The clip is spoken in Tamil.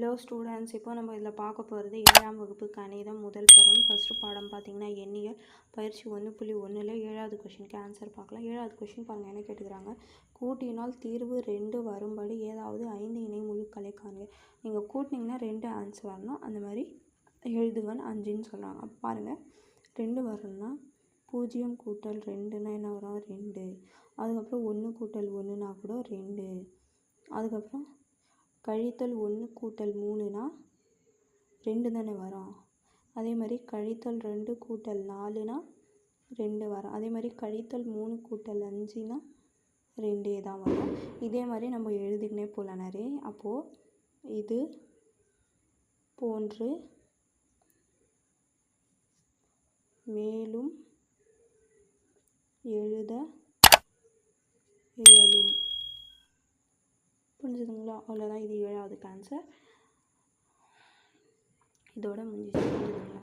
ஹலோ ஸ்டூடெண்ட்ஸ் இப்போ நம்ம இதில் பார்க்க போகிறது ஏழாம் வகுப்பு கணிதம் முதல் பருவம். ஃபஸ்ட்டு பாடம் பார்த்தீங்கன்னா எண்ணியல் பயிற்சி ஒன்று புள்ளி ஒன்றில் ஏழாவது கொஷினுக்கு ஆன்சர் பார்க்கலாம். ஏழாவது கொஷின் பாருங்கள் என்ன கேட்டுக்கிறாங்க? கூட்டினால் தீர்வு ரெண்டு வரும்படி ஏதாவது ஐந்து இணை முழுக்களை காணுங்க நீங்கள் கூட்டினீங்கன்னா ரெண்டு ஆன்சர் வரணும். அந்த மாதிரி எழுதுங்கன்னு அஞ்சுன்னு சொல்கிறாங்க அப்போ பாருங்கள் ரெண்டு வரணும்னா பூஜ்ஜியம் கூட்டல் ரெண்டுன்னா என்ன வரும்? ரெண்டு. அதுக்கப்புறம் ஒன்று கூட்டல் ஒன்றுனா கூட ரெண்டு. அதுக்கப்புறம் கழித்தல் ஒன்று கூட்டல் மூணுனா ரெண்டு தானே வரும். அதே மாதிரி கழித்தல் ரெண்டு கூட்டல் நாலுனா ரெண்டு வரும். அதே மாதிரி கழித்தல் மூணு கூட்டல் அஞ்சுனா ரெண்டே தான் வரும். இதே மாதிரி நம்ம எழுதிக்கினே போகலாம் நிறைய அப்போது இது போன்று மேலும் எழுத இயலும். அவ்வளோதான் அவ்வளோதான் இது ஏழாவது ஆன்சர் இதோட முடிஞ்சிச்சு.